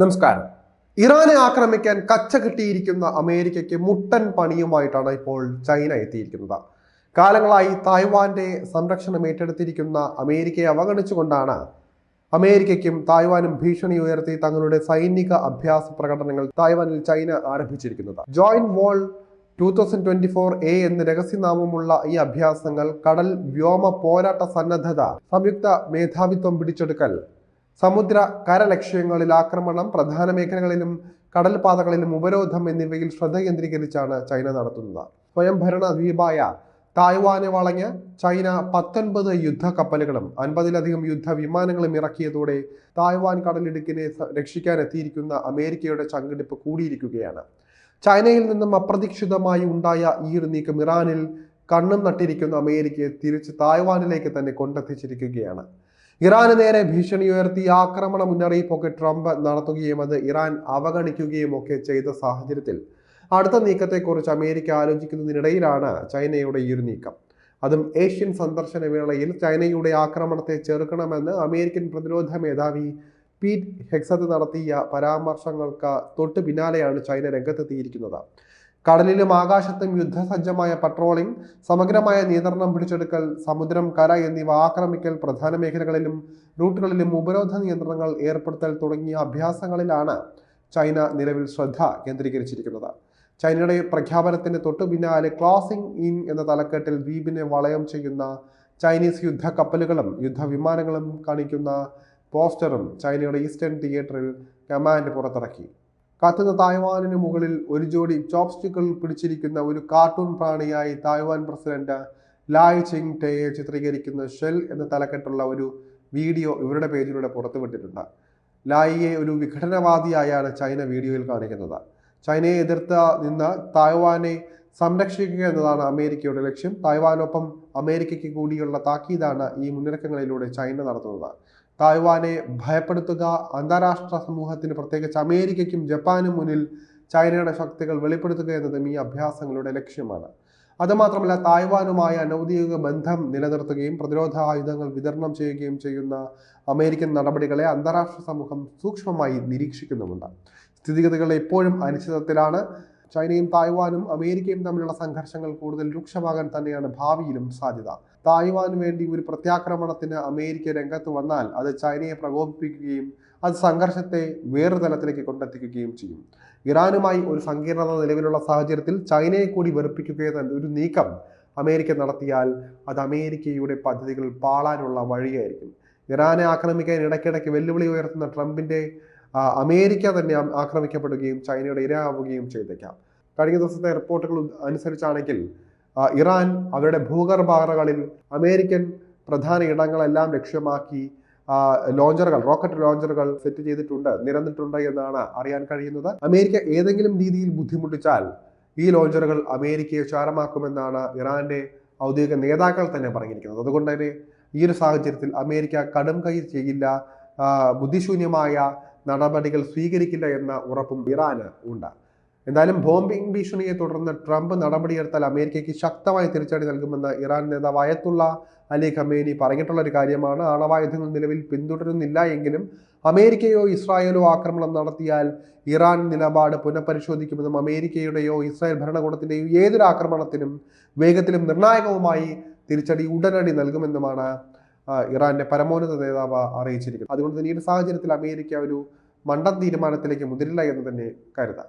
നമസ്കാരം. ഇറാനെ ആക്രമിക്കാൻ കച്ച കിട്ടിയിരിക്കുന്ന അമേരിക്കയ്ക്ക് മുട്ടൻ പണിയുമായിട്ടാണ് ഇപ്പോൾ ചൈന എത്തിയിരിക്കുന്നത്. കാലങ്ങളായി തായ്വാന്റെ സംരക്ഷണം ഏറ്റെടുത്തിരിക്കുന്ന അമേരിക്കയെ അവഗണിച്ചുകൊണ്ടാണ് അമേരിക്കയ്ക്കും തായ്വാനും ഭീഷണി ഉയർത്തി തങ്ങളുടെ സൈനിക അഭ്യാസ പ്രകടനങ്ങൾ തായ്വാനിൽ ചൈന ആരംഭിച്ചിരിക്കുന്നത്. Joint wall two thousand twenty four A എന്ന് രഹസ്യനാമമുള്ള ഈ അഭ്യാസങ്ങൾ കടൽ വ്യോമ പോരാട്ട സന്നദ്ധത സംയുക്ത മേധാവിത്വം പിടിച്ചെടുക്കൽ സമുദ്ര കര ലക്ഷ്യങ്ങളിൽ ആക്രമണം പ്രധാന മേഖലകളിലും കടൽപാതകളിലും ഉപരോധം എന്നിവയിൽ ശ്രദ്ധ കേന്ദ്രീകരിച്ചാണ് ചൈന നടത്തുന്നത്. സ്വയംഭരണ ദ്വീപായ തായ്വാനെ വളഞ്ഞ് ചൈന പത്തൊൻപത് യുദ്ധ കപ്പലുകളും അൻപതിലധികം യുദ്ധ വിമാനങ്ങളും ഇറക്കിയതോടെ തായ്വാൻ കടലിടുക്കിനെ രക്ഷിക്കാൻ എത്തിയിരിക്കുന്ന അമേരിക്കയുടെ ചങ്കെടുപ്പ് കൂടിയിരിക്കുകയാണ്. ചൈനയിൽ നിന്നും അപ്രതീക്ഷിതമായി ഉണ്ടായ ഈ ഒരു നീക്കം ഇറാനിൽ കണ്ണും നട്ടിരിക്കുന്ന അമേരിക്കയെ തിരിച്ച് തായ്വാനിലേക്ക് തന്നെ കൊണ്ടെത്തിച്ചിരിക്കുകയാണ്. ഇറാന് നേരെ ഭീഷണി ഉയർത്തി ആക്രമണ മുന്നറിയിപ്പൊക്കെ ട്രംപ് നടത്തുകയും അത് ഇറാൻ അവഗണിക്കുകയും ഒക്കെ ചെയ്ത സാഹചര്യത്തിൽ അടുത്ത നീക്കത്തെക്കുറിച്ച് അമേരിക്ക ആലോചിക്കുന്നതിനിടയിലാണ് ചൈനയുടെ ഈ ഒരു നീക്കം. അതും ഏഷ്യൻ സന്ദർശന വേളയിൽ ചൈനയുടെ ആക്രമണത്തെ ചെറുക്കണമെന്ന് അമേരിക്കൻ പ്രതിരോധ മേധാവി പീറ്റ് ഹെക്സത്ത് നടത്തിയ പരാമർശങ്ങൾക്ക് തൊട്ട് പിന്നാലെയാണ് ചൈന രംഗത്തെത്തിയിരിക്കുന്നത്. കടലിലും ആകാശത്തും യുദ്ധസജ്ജമായ പട്രോളിംഗ് സമഗ്രമായ നിയന്ത്രണം പിടിച്ചെടുക്കൽ സമുദ്രം കര എന്നിവ ആക്രമിക്കൽ പ്രധാന മേഖലകളിലും റൂട്ടുകളിലും ഉപരോധ നിയന്ത്രണങ്ങൾ ഏർപ്പെടുത്തൽ തുടങ്ങിയ അഭ്യാസങ്ങളിലാണ് ചൈന നിലവിൽ ശ്രദ്ധ കേന്ദ്രീകരിച്ചിരിക്കുന്നത്. ചൈനയുടെ പ്രഖ്യാപനത്തിന് തൊട്ടു പിന്നാലെ ക്ലോസിംഗ് ഇൻ എന്ന തലക്കെട്ടിൽ ദ്വീപിനെ വളയം ചെയ്യുന്ന ചൈനീസ് യുദ്ധ കപ്പലുകളും യുദ്ധവിമാനങ്ങളും കാണിക്കുന്ന പോസ്റ്ററും ചൈനയുടെ ഈസ്റ്റേൺ തിയേറ്ററിൽ കമാൻഡ് പുറത്തിറക്കി. കത്തുന്ന തായ്വാനിന് മുകളിൽ ഒരു ജോഡി ചോപ്സ്റ്റിക്കുകൾ പിടിച്ചിരിക്കുന്ന ഒരു കാർട്ടൂൺ പ്രാണിയായി തായ്വാൻ പ്രസിഡന്റ് ലായ് ചിങ് ടേയെ ചിത്രീകരിക്കുന്ന ഷെൽ എന്ന തലക്കെട്ടുള്ള ഒരു വീഡിയോ ഇവരുടെ പേജിലൂടെ പുറത്തുവിട്ടിട്ടുണ്ട്. ലായിയെ ഒരു വിഘടനവാദിയായാണ് ചൈന വീഡിയോയിൽ കാണിക്കുന്നത്. ചൈനയെ എതിർത്ത് നിന്ന് തായ്വാനെ സംരക്ഷിക്കുക എന്നതാണ് അമേരിക്കയുടെ ലക്ഷ്യം. തായ്വാനൊപ്പം അമേരിക്കയ്ക്ക് കൂടിയുള്ള താക്കീതാണ് ഈ മുന്നൊരുക്കങ്ങളിലൂടെ ചൈന നടത്തുന്നത്. തായ്വാനെ ഭയപ്പെടുത്തുക അന്താരാഷ്ട്ര സമൂഹത്തിന് പ്രത്യേകിച്ച് അമേരിക്കയ്ക്കും ജപ്പാനും മുന്നിൽ ചൈനയുടെ ശക്തികൾ വെളിപ്പെടുത്തുക എന്നതും ഈ അഭ്യാസങ്ങളുടെ ലക്ഷ്യമാണ്. അതുമാത്രമല്ല തായ്വാനുമായ അനൗദ്യോഗിക ബന്ധം നിലനിർത്തുകയും പ്രതിരോധ ആയുധങ്ങൾ വിതരണം ചെയ്യുകയും ചെയ്യുന്ന അമേരിക്കൻ നടപടികളെ അന്താരാഷ്ട്ര സമൂഹം സൂക്ഷ്മമായി നിരീക്ഷിക്കുന്നുമുണ്ട്. സ്ഥിതിഗതികൾ എപ്പോഴും അനിശ്ചിതത്തിലാണ്. ചൈനയും തായ്വാനും അമേരിക്കയും തമ്മിലുള്ള സംഘർഷങ്ങൾ കൂടുതൽ രൂക്ഷമാകാൻ തന്നെയാണ് ഭാവിയിലും സാധ്യത. തായ്വാന് വേണ്ടി ഒരു പ്രത്യാക്രമണത്തിന് അമേരിക്ക രംഗത്ത് വന്നാൽ അത് ചൈനയെ പ്രകോപിപ്പിക്കുകയും അത് സംഘർഷത്തെ വേറൊരു തലത്തിലേക്ക് കൊണ്ടെത്തിക്കുകയും ചെയ്യും. ഇറാനുമായി ഒരു സങ്കീർണത നിലവിലുള്ള സാഹചര്യത്തിൽ ചൈനയെ കൂടി വെറുപ്പിക്കുക ഒരു നീക്കം അമേരിക്ക നടത്തിയാൽ അത് അമേരിക്കയുടെ പദ്ധതികൾ പാളാനുള്ള വഴിയായിരിക്കും. ഇറാനെ ആക്രമിക്കാൻ ഇടയ്ക്കിടയ്ക്ക് വെല്ലുവിളി ഉയർത്തുന്ന ട്രംപിന്റെ ആ, അമേരിക്ക തന്നെ ആക്രമിക്കപ്പെടുകയും ചൈനയുടെ ഇരയാവുകയും ചെയ്തേക്കാം. കഴിഞ്ഞ ദിവസത്തെ റിപ്പോർട്ടുകൾ അനുസരിച്ചാണെങ്കിൽ ഇറാൻ അവരുടെ ഭൂഗർഭാറകളിൽ അമേരിക്കൻ പ്രധാന ഇടങ്ങളെല്ലാം ലക്ഷ്യമാക്കി ലോഞ്ചറുകൾ റോക്കറ്റ് ലോഞ്ചറുകൾ സെറ്റ് ചെയ്തിട്ടുണ്ട് നിരന്നിട്ടുണ്ട് എന്നാണ് അറിയാൻ കഴിയുന്നത്. അമേരിക്ക ഏതെങ്കിലും രീതിയിൽ ബുദ്ധിമുട്ടിച്ചാൽ ഈ ലോഞ്ചറുകൾ അമേരിക്കയെ ചാരമാക്കുമെന്നാണ് ഇറാന്റെ ഔദ്യോഗിക നേതാക്കൾ തന്നെ പറഞ്ഞിരിക്കുന്നത്. അതുകൊണ്ട് തന്നെ ഈ ഒരു സാഹചര്യത്തിൽ അമേരിക്ക കടും കൈ ചെയ്യില്ല. ബുദ്ധിശൂന്യമായ നടപടികൾ സ്വീകരിക്കില്ല എന്ന ഉറപ്പും ഇറാന് ഉണ്ട്. എന്തായാലും ബോംബിംഗ് ഭീഷണിയെ തുടർന്ന് ട്രംപ് നടപടിയെടുത്താൽ അമേരിക്കയ്ക്ക് ശക്തമായ തിരിച്ചടി നൽകുമെന്ന് ഇറാൻ നേതാവ് അയത്തുള്ള അലി ഖമേനി പറഞ്ഞിട്ടുള്ള ഒരു കാര്യമാണ്. ആണവായുധങ്ങൾ നിലവിൽ പിന്തുടരുന്നില്ല എങ്കിലും അമേരിക്കയോ ഇസ്രായേലോ ആക്രമണം നടത്തിയാൽ ഇറാൻ നിലപാട് പുനഃപരിശോധിക്കുമെന്നും അമേരിക്കയുടെയോ ഇസ്രായേൽ ഭരണകൂടത്തിന്റെയോ ഏതൊരു ആക്രമണത്തിനും വേഗത്തിലും നിർണായകവുമായി തിരിച്ചടി ഉടനടി നൽകുമെന്നുമാണ് ഇറാന്റെ പരമോന്നത നേതാവ് അറിയിച്ചിരിക്കുന്നത് അതുകൊണ്ട് തന്നെ ഈ ഒരു സാഹചര്യത്തിൽ അമേരിക്ക ഒരു മണ്ടൻ തീരുമാനത്തിലേക്ക് മുതിരില്ല എന്ന് തന്നെ കരുതാം.